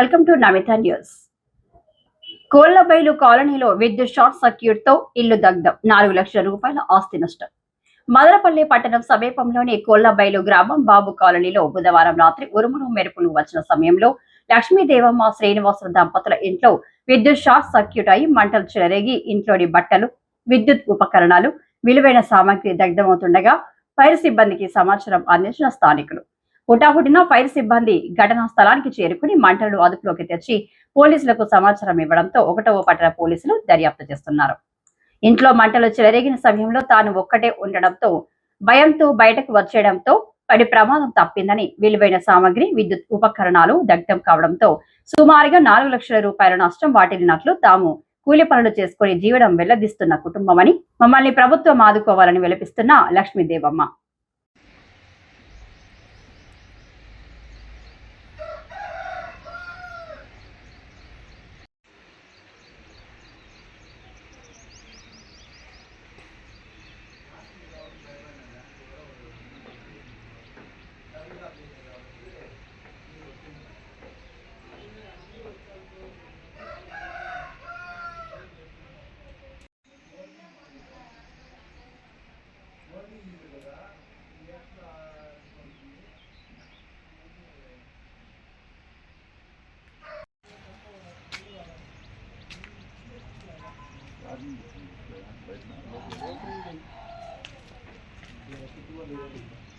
Welcome to Namitha news Kollabailu కాలనీలో విద్యుత్ short సర్క్యూట్తో ఇల్లు దగ్ధం. నాలుగు లక్షల రూపాయల ఆస్తి నష్టం. మదనపల్లి పట్టణం సమీపంలోని కోళ్ళబైలు గ్రామం బాబు కాలనీలో బుధవారం రాత్రి ఉరుములు మెరుపులు వచ్చిన సమయంలో లక్ష్మీదేవమ్మ శ్రీనివాసుల దంపతుల ఇంట్లో విద్యుత్ షార్ట్ సర్క్యూట్ అయి మంటలు చెలరేగి ఇంట్లోని బట్టలు విద్యుత్ ఉపకరణాలు విలువైన సామాగ్రి దగ్ధమవుతుండగా ఫైర్ సిబ్బందికి సమాచారం అందించిన స్థానికులు. హుటాహుటిన ఫైర్ సిబ్బంది ఘటనా స్థలానికి చేరుకుని మంటలను అదుపులోకి తెచ్చి పోలీసులకు సమాచారం ఇవ్వడంతో ఒకటవ పట్టణ పోలీసులు దర్యాప్తు చేస్తున్నారు. ఇంట్లో మంటలు చెలరేగిన సమయంలో తాను ఒక్కటే ఉండడంతో భయంతో బయటకు వచ్చేయడంతో పడి ప్రమాదం తప్పిందని విలువైన సామాగ్రి విద్యుత్ ఉపకరణాలు దగ్ధం కావడంతో సుమారుగా నాలుగు లక్షల రూపాయల నష్టం వాటిల్లినట్లు తాము కూలి పనులు చేసుకుని జీవనం వెల్లదిస్తున్న కుటుంబమని మమ్మల్ని ప్రభుత్వం ఆదుకోవాలని విలపిస్తున్న లక్ష్మీదేవమ్మ. Thank you.